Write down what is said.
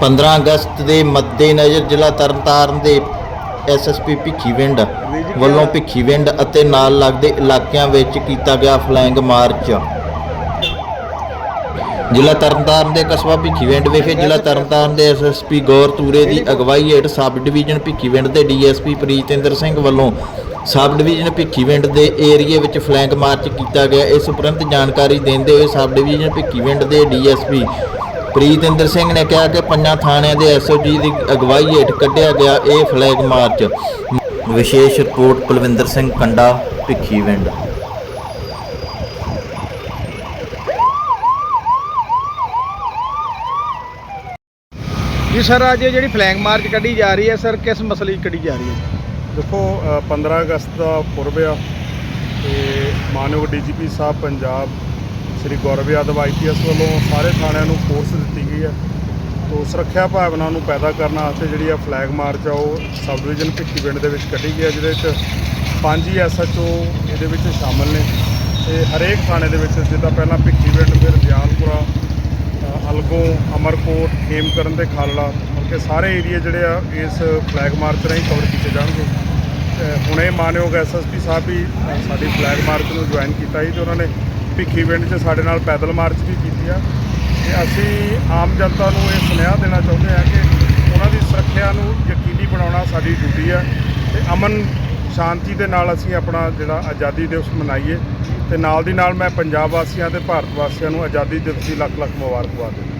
15 ਅਗਸਤ ਦੇ ਮੱਦੇਨਜ਼ਰ ਜ਼ਿਲ੍ਹਾ ਤਰਨਤਾਰਨ ਦੇ ਐਸਐਸਪੀ ਭਿੱਖੀਵਿੰਡ ਵੱਲੋਂ ਭਿੱਖੀਵਿੰਡ ਅਤੇ ਨਾਲ ਲੱਗਦੇ ਇਲਾਕਿਆਂ ਵਿੱਚ ਕੀਤਾ ਗਿਆ ਫਲੈਂਗ ਮਾਰਚ। ਜ਼ਿਲ੍ਹਾ ਤਰਨਤਾਰਨ ਦੇ ਕਸਬਾ ਭਿੱਖੀਵਿੰਡ ਵਿਖੇ ਜ਼ਿਲ੍ਹਾ ਤਰਨਤਾਰਨ ਦੇ ਐਸਐਸਪੀ ਗੌਰ ਤੂਰੇ ਦੀ ਅਗਵਾਈ ਹੇਠ ਸਬ ਡਿਵੀਜ਼ਨ ਭਿੱਖੀਵਿੰਡ ਦੇ ਡੀਐਸਪੀ ਪ੍ਰੀਤਿੰਦਰ ਸਿੰਘ ਵੱਲੋਂ ਸਬ ਡਿਵੀਜ਼ਨ ਭਿੱਖੀਵਿੰਡ ਦੇ ਏਰੀਏ ਵਿੱਚ ਫਲੈਂਗ ਮਾਰਚ ਕੀਤਾ ਗਿਆ। ਇਸ ਉਪਰੰਤ ਜਾਣਕਾਰੀ ਦਿੰਦੇ ਹੋਏ ਸਬ ਡਿਵੀਜ਼ਨ ਭਿੱਖੀਵਿੰਡ ਦੇ ਡੀਐਸਪੀ ਪ੍ਰੀਤਿੰਦਰ ਸਿੰਘ ਨੇ ਕਿਹਾ ਕਿ ਪੰਜਾਂ ਥਾਣਿਆਂ ਦੇ ਐਸਓਜੀ ਦੀ ਅਗਵਾਈ ਹੇਠ ਕੱਢਿਆ ਗਿਆ ਇਹ ਫਲੈਗ ਮਾਰਚ। ਵਿਸ਼ੇਸ਼ ਰਿਪੋਰਟ ਕੁਲਵਿੰਦਰ ਸਿੰਘ ਕੰਡਾ ਭਿੱਖੀਵਿੰਡ ਜੀ ਸਰ ਅੱਜ ਇਹ ਜਿਹੜੀ ਫਲੈਗ ਮਾਰਚ ਕੱਢੀ ਜਾ ਰਹੀ ਹੈ ਸਰ ਕਿਸ ਮਸਲੇ 'ਚ ਕੱਢੀ ਜਾ ਰਹੀ ਹੈ? ਦੇਖੋ ਅ, 15 ਅਗਸਤ ਦਾ ਪੁਰਬ ਆ ਤੇ ਮਾਨਯੋਗ ਡੀਜੀਪੀ ਸਾਹਿਬ ਪੰਜਾਬ ਸ੍ਰੀ ਗੌਰਵ ਯਾਦਵ ਆਈਪੀਐਸ ਵੱਲੋਂ ਸਾਰੇ ਥਾਣਿਆਂ ਨੂੰ ਫੋਰਸ ਦਿੱਤੀ ਗਈ ਹੈ। ਤੋਂ ਸੁਰੱਖਿਆ ਭਾਵਨਾ ਨੂੰ ਪੈਦਾ ਕਰਨ ਵਾਸਤੇ ਜਿਹੜੀ ਆ ਫਲੈਗ ਮਾਰਚ ਆ, ਉਹ ਸਬ ਡਿਵੀਜ਼ਨ ਭਿੱਖੀ ਪਿੰਡ ਦੇ ਵਿੱਚ ਕੱਢੀ ਗਈ ਹੈ ਜਿਹਦੇ ਵਿੱਚ ਪੰਜ ਹੀ ਐਸਐਚਓ ਇਹਦੇ ਵਿੱਚ ਸ਼ਾਮਲ ਨੇ। ਤੇ ਹਰੇਕ ਥਾਣੇ ਦੇ ਵਿੱਚ ਜਿੱਦਾਂ ਪਹਿਲਾਂ ਭਿੱਖੀ ਪਿੰਡ, ਫਿਰ ਬਿਆਨਪੁਰਾ ਅਲਗੋਂ, ਅਮਰਕੋਟ ਖੇਮਕਰਨ ਤੇ ਖਾਲੜਾ ਕਿ ਸਾਰੇ ਏਰੀਆ ਜਿਹੜੇ ਆ ਇਸ ਫਲੈਗ ਮਾਰਚ ਰਾਹੀਂ ਕਵਰ ਕੀਤੇ ਜਾਣਗੇ। ਤੇ ਹੁਣੇ ਮਾਨਯੋਗ ਐਸਐਸਪੀ ਸਾਹਿਬ ਵੀ ਸਾਡੀ ਫਲੈਗ ਮਾਰਚ ਨੂੰ ਜੁਆਇਨ ਕੀਤਾ ਸੀ ਤੇ ਉਹਨਾਂ ਨੇ ਭਿੱਖੀ ਪਿੰਡ 'ਚ ਸਾਡੇ ਨਾਲ ਪੈਦਲ ਮਾਰਚ ਵੀ ਕੀਤੀ ਆ। ਤੇ ਅਸੀਂ ਆਮ ਜਨਤਾ ਨੂੰ ਇਹ ਸੁਨੇਹਾ ਦੇਣਾ ਚਾਹੁੰਦੇ ਆ ਕਿ ਉਹਨਾਂ ਦੀ ਸੁਰੱਖਿਆ ਨੂੰ ਯਕੀਨੀ ਬਣਾਉਣਾ ਸਾਡੀ ਡਿਊਟੀ ਆ। ਤੇ ਅਮਨ ਸ਼ਾਂਤੀ ਦੇ ਨਾਲ ਅਸੀਂ ਆਪਣਾ ਜਿਹੜਾ ਆਜ਼ਾਦੀ ਦਿਵਸ ਮਨਾਈਏ। ਤੇ ਨਾਲ ਦੀ ਨਾਲ ਮੈਂ ਪੰਜਾਬ ਵਾਸੀਆਂ ਤੇ ਭਾਰਤ ਵਾਸੀਆਂ ਨੂੰ ਆਜ਼ਾਦੀ ਦਿਵਸ ਦੀ ਲੱਖ ਲੱਖ ਮੁਬਾਰਕਬਾਦ ਦਿੰਦਾ।